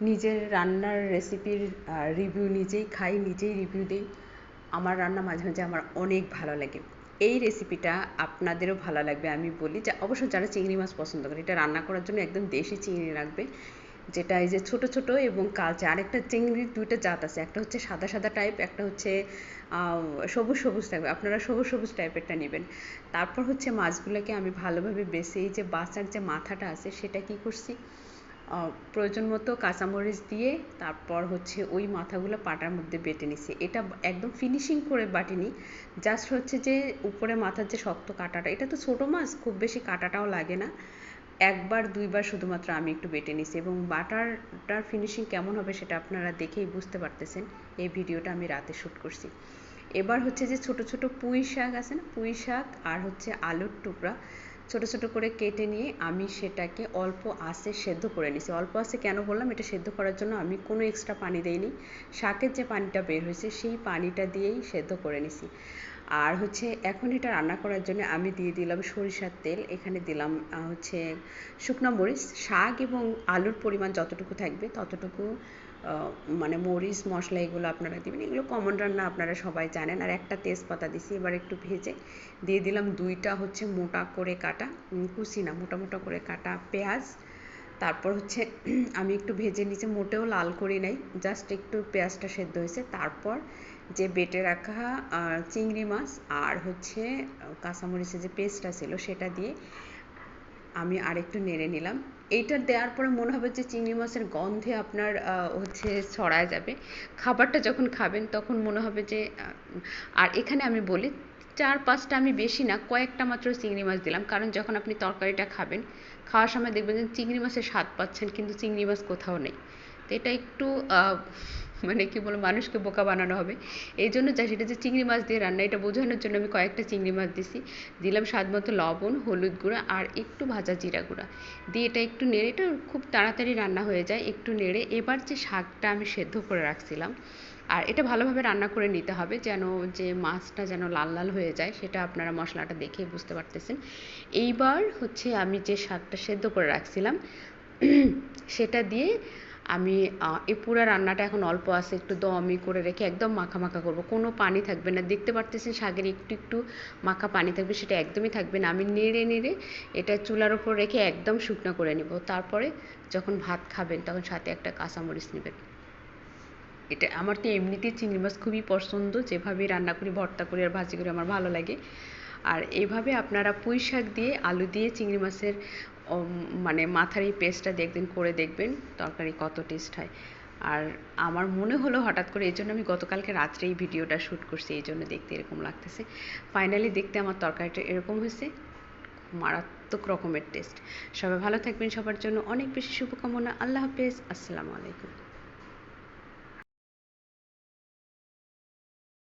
নিজের রান্নার রেসিপির রিভিউ নিজেই খাই, নিজেই রিভিউ দিই। আমার রান্না মাঝে মাঝে আমার অনেক ভালো লাগে। এই রেসিপিটা আপনাদেরও ভালো লাগবে, আমি বলি যে অবশ্য যারা চিংড়ি মাছ পছন্দ করে, এটা রান্না করার জন্য একদম দেশি চিংড়ি রাখবে। যেটা এই যে ছোট ছোট এবং কালচে। আরেকটা চিংড়ির দুইটা জাত আছে, একটা হচ্ছে সাদা সাদা টাইপ একটা হচ্ছে সবুজ সবুজ টাইপ আপনারা সবুজ সবুজ টাইপেরটা নেবেন। তারপর হচ্ছে মাছগুলোকে আমি ভালোভাবে বেছে, এই যে বাঁচার যে মাথাটা আছে, সেটা কি করছি? প্রয়োজন মতো কাঁচামরিচ দিয়ে তারপর হচ্ছে ওই মাথাগুলো পাটার মধ্যে বেটে নিছি। এটা একদম ফিনিশিং করে বাটিনি। জাস্ট হচ্ছে যে উপরে মাথার যে শক্ত কাটাটা, এটা তো ছোটো মাছ, খুব বেশি কাটাটাও লাগে না। একবার, দুইবার শুধুমাত্র আমি একটু বেটে নিছি এবং বাটারটার ফিনিশিং কেমন হবে সেটা আপনারা দেখেই বুঝতে পারতেছেন। এই ভিডিওটা আমি রাতে শ্যুট করছি। এবার হচ্ছে যে ছোট ছোট পুঁই শাক আছে না? পুঁই শাক আর হচ্ছে আলুর টুকরা। ছোট ছোট করে কেটে নিয়ে আমি সেটাকে অল্প আঁচে সেদ্ধ করে নিছি অল্প আঁচে কেন বললাম? এটা সেদ্ধ করার জন্য আমি কোনো এক্সট্রা পানি দেইনি। শাকের যে পানিটা বের হয়েছে, সেই পানিটা দিয়েই সেদ্ধ করে নিছি। আর হচ্ছে এখন এটা রান্না করার জন্য আমি দিয়ে দিলাম সরিষার তেল, এখানে দিলাম হচ্ছে শুকনো মরিচ, শাক এবং আলুর পরিমাণ যতটুকু থাকবে ততটুকু মানে মরিচ, মশলা এগুলো আপনারা দেবেন। এগুলো কমন রান্না আপনারা সবাই জানেন। আর একটা তেজপাতা দিছি, এবার একটু ভেজে দিয়ে দিলাম দুইটা হচ্ছে মোটা করে কাটা কুচি না মোটা মোটা করে কাটা পেঁয়াজ তারপর হচ্ছে আমি একটু ভেজে নিচে মোটেও লাল করি নাই জাস্ট একটু পেঁয়াজটা সেদ্ধ হয়েছে। তারপর যে বেটে রাখা চিংড়ি মাছ আর হচ্ছে কাঁচামরিচের যে পেস্টটা ছিল সেটা দিয়ে আমি আরেকটু নেড়ে নিলাম। এইটা দেওয়ার পরে মনে হবে যে চিংড়ি মাছের গন্ধে আপনার হচ্ছে ছড়ায় যাবে। খাবারটা যখন খাবেন তখন মনে হবে যে আর এখানে আমি বলি চার পাঁচটা আমি বেশি না, কয়েকটা মাত্র চিংড়ি মাছ দিলাম। কারণ যখন আপনি তরকারিটা খাবেন, খাওয়ার সময় দেখবেন যে চিংড়ি মাছের স্বাদ পাচ্ছেন, কিন্তু চিংড়ি মাছ কোথাও নেই। তো এটা একটু মানে কী বলব, মানুষকে বোকা বানানো হবে। এই জন্য চাই সেটা যে চিংড়ি মাছ দিয়ে রান্না, এটা বোঝানোর জন্য আমি কয়েকটা চিংড়ি মাছ দিছি। দিলাম স্বাদ মতো লবণ, হলুদ গুঁড়া আর একটু ভাজা জিরা গুঁড়া। দিয়ে এটা একটু নেড়ে, এটা খুব তাড়াতাড়ি রান্না হয়ে যায়, একটু নেড়ে এবার যে শাকটা আমি সেদ্ধ করে রাখছিলাম, আর এটা ভালোভাবে রান্না করে নিতে হবে যেন যে মাছটা যেন লাল লাল হয়ে যায়, সেটা আপনারা মশলাটা দেখেই বুঝতে পারতেছেন। এইবার হচ্ছে আমি যে শাকটা সেদ্ধ করে রাখছিলাম, সেটা দিয়ে আমি এই পুরো রান্নাটা এখন অল্প আছে, একটু দমই করে রেখে একদম মাখা মাখা করব। কোনো পানি থাকবে না। দেখতে পারতেছেন শাকের একটু একটু মাখা পানি থাকবে, সেটা একদমই থাকবে না। আমি নেড়ে নেড়ে এটা চুলার ওপর রেখে একদম শুকনো করে নেব। তারপরে যখন ভাত খাবেন, তখন সাথে একটা কাঁচামরিচ নেবেন। এটা আমার তো এমনিতেই চিংড়ি মাছ খুবই পছন্দ। যেভাবে রান্না করি, ভর্তা করি আর ভাজি করি, আমার ভালো লাগে। আর এইভাবে আপনারা পুঁই শাক দিয়ে আলু দিয়ে চিংড়ি মাছের মানে মাথার এই পেস্টটা দেখবেন, করে দেখবেন তরকারি কত টেস্ট হয়। আর আমার মনে হলো হঠাৎ করে এই জন্য আমি গতকালকে রাত্রে এই ভিডিওটা শ্যুট করছি, এই জন্য দেখতে এরকম লাগতেছে। ফাইনালি দেখতে আমার তরকারিটা এরকম হয়েছে মারাত্মক রকমের টেস্ট সবাই ভালো থাকবেন, সবার জন্য অনেক বেশি শুভকামনা। আল্লাহ হাফেজ, আসসালামু আলাইকুম।